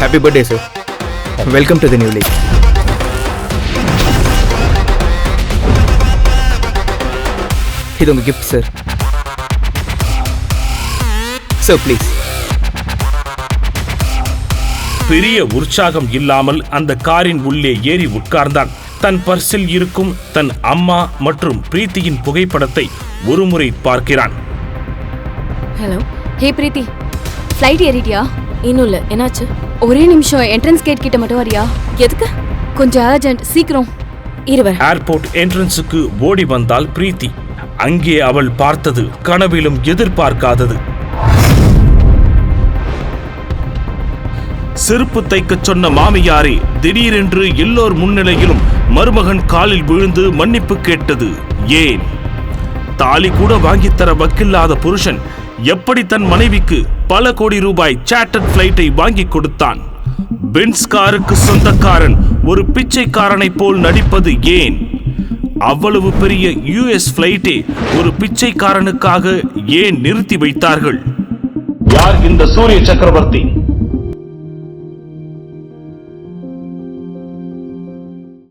Happy birthday sir welcome to the new league இது உங்க gift sir sir please பெரிய உற்சாகம் இல்லாமல் அந்த காரின் உள்ளே ஏறி உட்கார்ந்தான். தன் பர்சில் இருக்கும் தன் அம்மா மற்றும் பிரீத்தியின் புகைப்படத்தை ஒருமுறை பார்க்கிறான். Hello hey Preethi. ஃப்ளைட் ஏறிட்டியா? இன்னும் இல்லை. என்னாச்சு? ஒரே நிமிஷம் என்ட்ரன்ஸ் கேட் கிட்ட மட்டும் வரியா? எதுக்கு? கொஞ்சம் அர்ஜென்ட் சீக்கிரம். இருவர் ஏர்போர்ட் என்ட்ரன்ஸுக்கு ஓடி வந்தால் பிரீத்தி. அங்கே அவள் பார்த்தது கனவிலும் எதிர்பார்க்காதது. செருப்பு தைக்க சொன்ன மாமியாரே திடீரென்று எல்லோர் முன்னிலையிலும் மருமகன் காலில் விழுந்து மன்னிப்பு கேட்டது ஏன்? தாலி கூட வாங்கித் தர வக்கில்லாத புருஷன் எப்படி தன் மனைவிக்கு பல கோடி ரூபாய் சார்ட்டர்ட் ஃப்ளைட்டை வாங்கி கொடுத்தான்? பென்ஸ் காருக்கு சொந்தக்காரன் ஒரு பிச்சைக்காரனைப் போல் நடிப்பது ஏன்? அவ்வளவு பெரிய யுஎஸ் பிளைட்டே ஒரு பிச்சைக்காரனுக்காக ஏன் நிறுத்தி வைத்தார்கள்? யார் இந்த சூரிய சக்கரவர்த்தி?